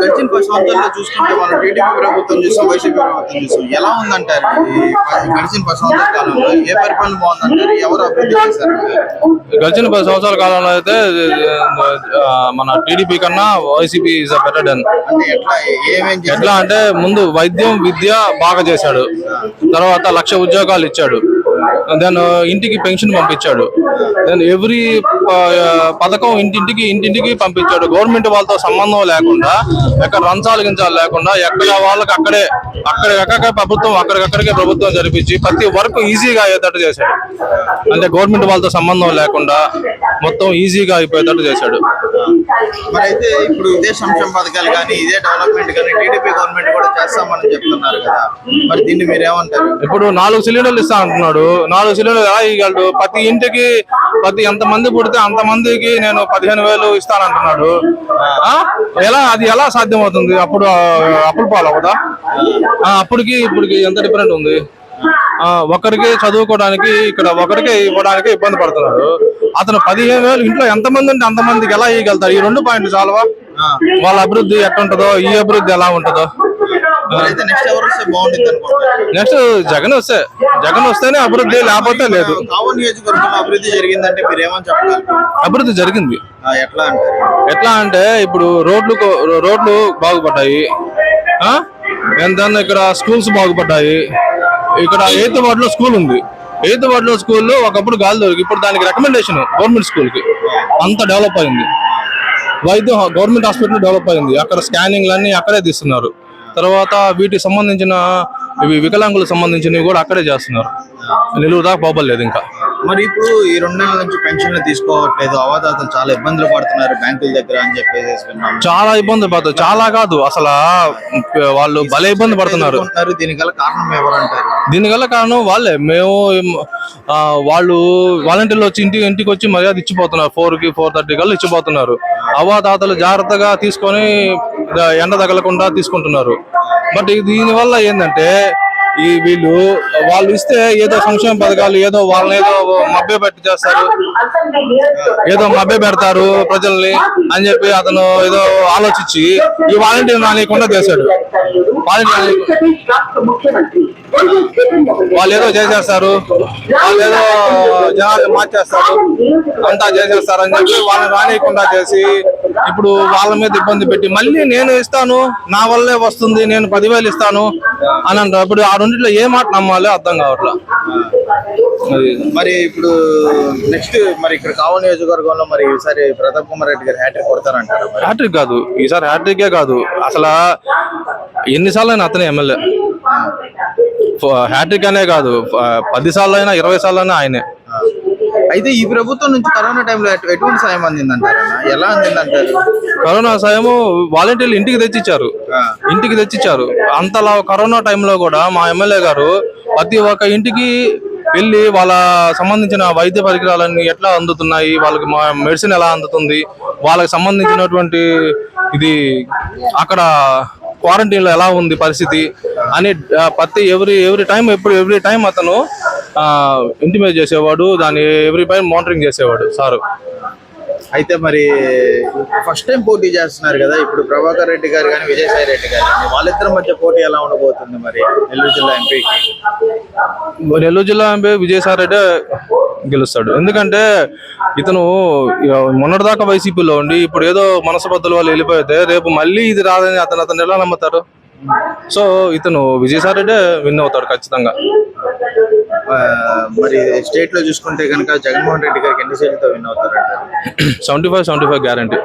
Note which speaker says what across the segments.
Speaker 1: గడిచిన పది సంవత్సరాల్లో చూసుకుంటే మనం టీడీపీ ప్రభుత్వం చూసాం వైసీపీ ప్రభుత్వం చూసాం ఎలా ఉందంటారు గడిచిన పది సంవత్సరాల కాలంలో ఏ పరిపాలన బాగుందంటారు ఎవరు అభివృద్ధి చేశారంటారు
Speaker 2: గడిచిన పది సంవత్సరాల కాలంలో అయితే మన టీడీపీ కన్నా YCP is a better then
Speaker 1: ఎట్లా ఏమేం
Speaker 2: ఎట్లా అంటే ముందు వైద్యం విద్య బాగా చేశాడు తర్వాత లక్ష ఉద్యోగాలు ఇచ్చాడు దెన్ ఇంటికి పెన్షన్ పంపించాడు. దెన్ ఎవ్రీ పథకం ఇంటింటికి ఇంటింటికి పంపించాడు. గవర్నమెంట్ వాళ్ళతో సంబంధం లేకుండా ఎక్కడ రంచాలు గించాలు లేకుండా ఎక్కడ వాళ్ళకి అక్కడే అక్కడికక్కడే ప్రభుత్వం అక్కడికక్కడికే ప్రభుత్వం జరిపించి ప్రతి వర్క్ ఈజీగా అయ్యేటట్టు చేశాడు. అంటే గవర్నమెంట్ వాళ్ళతో సంబంధం లేకుండా మొత్తం ఈజీగా అయిపోయేటట్టు చేశాడు.
Speaker 1: మరి అయితే ఇప్పుడు ఇదే సంక్షేమ పథకాలు కానీ ఇదే డెవలప్మెంట్ కానీ టీడీపీ గవర్నమెంట్ కూడా చేస్తామని చెప్తున్నారు కదా. మరి దీన్ని మీరు ఏమంటారు
Speaker 2: ఇప్పుడు నాలుగు సిలిండర్లు ఇస్తా అంటున్నాడు. నాలుగు సిలిండర్లు ఎలా ఇవ్వగలడు ప్రతి ఇంటికి ప్రతి ఎంత మంది పుడితే అంత మందికి నేను పదిహేను వేలు ఇస్తానంటున్నాడు? ఎలా? అది ఎలా సాధ్యం అవుతుంది అప్పుడు అప్పుల పాలు అప్పటికి ఇప్పటికి ఎంత డిఫరెంట్ ఉంది? ఒకరికి చదువుకోవడానికి ఇక్కడ ఒకరికి ఇవ్వడానికి ఇబ్బంది పడుతున్నాడు. అతను పదిహేను వేలు ఇంట్లో ఎంతమంది ఉంటే అంతమందికి ఎలా ఇవ్వగలుగుతారు ఈ రెండు పాయింట్లు చాలవా. వాళ్ళ అభివృద్ధి ఎట్టుంటుందో ఈ అభివృద్ధి ఎలా ఉంటుందో.
Speaker 1: నెక్స్ట్
Speaker 2: జగన్ వస్తే జగన్ వస్తేనే అభివృద్ధి లేకపోతే లేదు.
Speaker 1: అభివృద్ధి జరిగిందంటే మీరు ఏమని
Speaker 2: అభివృద్ధి జరిగింది.
Speaker 1: ఎట్లా అంటారు
Speaker 2: ఎట్లా అంటే ఇప్పుడు రోడ్లు రోడ్లు బాగుపడ్డాయి. ఆ? ఎంత ఇక్కడ స్కూల్స్ బాగుపడ్డాయి. ఇక్కడ ఎయిత్ వార్డ్లో స్కూల్ ఉంది. ఎయిత్ వార్డ్లో స్కూల్లో ఒకప్పుడు గాలి దొరికి ఇప్పుడు దానికి రికమెండేషన్ గవర్నమెంట్ స్కూల్కి. అంత డెవలప్ అయింది. వైద్యం గవర్నమెంట్ హాస్పిటల్ డెవలప్ అయింది. అక్కడ స్కానింగ్లు అన్ని అక్కడే తీస్తున్నారు. తర్వాత వీటికి సంబంధించిన ఇవి వికలాంగులకు సంబంధించినవి కూడా అక్కడే చేస్తున్నారు. నిలువు దాకా పోబలేదు ఇంకా.
Speaker 1: మరి ఇప్పుడు ఈ రెండు నెలల నుంచి పెన్షన్లు తీసుకోవట్లేదు. అవాదాతలు చాలా ఇబ్బందులు పడుతున్నారు బ్యాంకుల దగ్గర అని చెప్పేసి విన్నాం.
Speaker 2: చాలా ఇబ్బంది పడుతుంది చాలా కాదు. అసలు వాళ్ళు భలే ఇబ్బంది పడుతున్నారు.
Speaker 1: దీనికల్ల కారణం ఎవరంటారు?
Speaker 2: దీనివల్ల కారణం వాళ్ళే. మేము వాళ్ళు వాలంటీర్లు వచ్చి ఇంటి ఇంటికి వచ్చి మర్యాద ఇచ్చిపోతున్నారు. ఫోర్కి ఫోర్ థర్టీ కల్లా ఇచ్చిపోతున్నారు. అవ్వాతాతలు జాగ్రత్తగా తీసుకొని ఎండ తగలకుండా తీసుకుంటున్నారు. బట్ దీనివల్ల ఏంటంటే ఈ వీళ్ళు వాళ్ళు ఇస్తే ఏదో సంక్షేమ పథకాలు ఏదో వాళ్ళని ఏదో మభ్య పెట్టి చేస్తారు. ఏదో మభ్య పెడతారు ప్రజల్ని అని చెప్పి అతను ఏదో ఆలోచించి ఈ వాలంటీర్ రానియకుండా చేశాడు. వాలంటీర్ వాళ్ళు ఏదో చేసేస్తారు. వాళ్ళు ఏదో జనాలు మార్చేస్తారు. అంతా చేసేస్తారు అని చెప్పి వాళ్ళని రానియకుండా చేసి ఇప్పుడు వాళ్ళ మీద ఇబ్బంది పెట్టి మళ్ళీ నేను ఇస్తాను నా వల్లే వస్తుంది నేను పదివేలు ఇస్తాను అని అంటారు. ఇప్పుడు ఆ రెండిట్లో ఏ మాట నమ్మాలో అర్థం కావట్లా?
Speaker 1: మరి ఇప్పుడు నెక్స్ట్ మరి ఇక్కడ కావల్ నియోజకవర్గంలో మరి ఈసారి ప్రతాప్ కుమార్ రెడ్డి గారు హ్యాట్రిక్ కొడతారంటారా
Speaker 2: హ్యాట్రిక్ కాదు. ఈసారి హ్యాట్రికే కాదు. అసలు ఎన్నిసార్లు అయినా అతనే ఎమ్మెల్యే. హ్యాట్రిక్ అనే కాదు. పది సార్లు అయినా ఇరవై సార్లు అయినా ఆయనే.
Speaker 1: అయితే ఈ ప్రభుత్వం నుంచి కరోనా టైంలో ఎటు- ఎటువంటి సాయం అందిందంటారు ఎలా అందిందంటారు?
Speaker 2: కరోనా సాయము వాలంటీర్లు ఇంటికి తెచ్చిచ్చారు. ఇంటికి తెచ్చిచ్చారు. అంతలా కరోనా టైంలో కూడా మా ఎమ్మెల్యే గారు ప్రతి ఒక్క ఇంటికి వెళ్ళి వాళ్ళ సంబంధించిన వైద్య పరికరాలన్నీ ఎట్లా అందుతున్నాయి? వాళ్ళకి మా మెడిసిన్ ఎలా అందుతుంది? వాళ్ళకి సంబంధించినటువంటి ఇది అక్కడ క్వారంటైన్లో ఎలా ఉంది పరిస్థితి? అని ప్రతి ఎవ్రీ ఎవ్రీ టైం ఎప్పుడు ఎవ్రీ టైం అతను ఇంటిమేట్ చేసేవాడు దాన్ని ఎవ్రీ టైం మానిటరింగ్ చేసేవాడు సారు.
Speaker 1: అయితే మరి ఫస్ట్ టైం పోటీ చేస్తున్నారు కదా ఇప్పుడు ప్రభాకర్ రెడ్డి గారు కానీ విజయసాయి రెడ్డి గారు కానీ వాళ్ళిద్దరి మధ్య పోటీ ఎలా ఉండబోతుంది మరి నెల్లూరు జిల్లా ఎంపీకి
Speaker 2: నెల్లూరు జిల్లా ఎంపీ విజయసాయి రెడ్డి గెలుస్తాడు. ఎందుకంటే ఇతను మొన్నటిదాకా వైసీపీలో ఉండి ఇప్పుడు ఏదో మనసు బద్దలు వాళ్ళు వెళ్ళిపోతే రేపు మళ్ళీ ఇది రాదని అతను అతను ఎలా నమ్ముతారు? సో ఇతను విజయసాయి రెడ్డి విన్ అవుతాడు ఖచ్చితంగా.
Speaker 1: మరి స్టేట్లో చూసుకుంటే కనుక జగన్మోహన్ రెడ్డి గారికి ఎన్ని సీట్లతో win అవుతారంటారు?
Speaker 2: Seventy five seventy five guarantee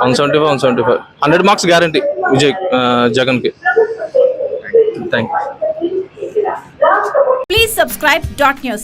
Speaker 2: one seventy five one seventy five hundred marks guarantee Vijay ఆ, జగన్కి thank you
Speaker 3: Please subscribe dot news.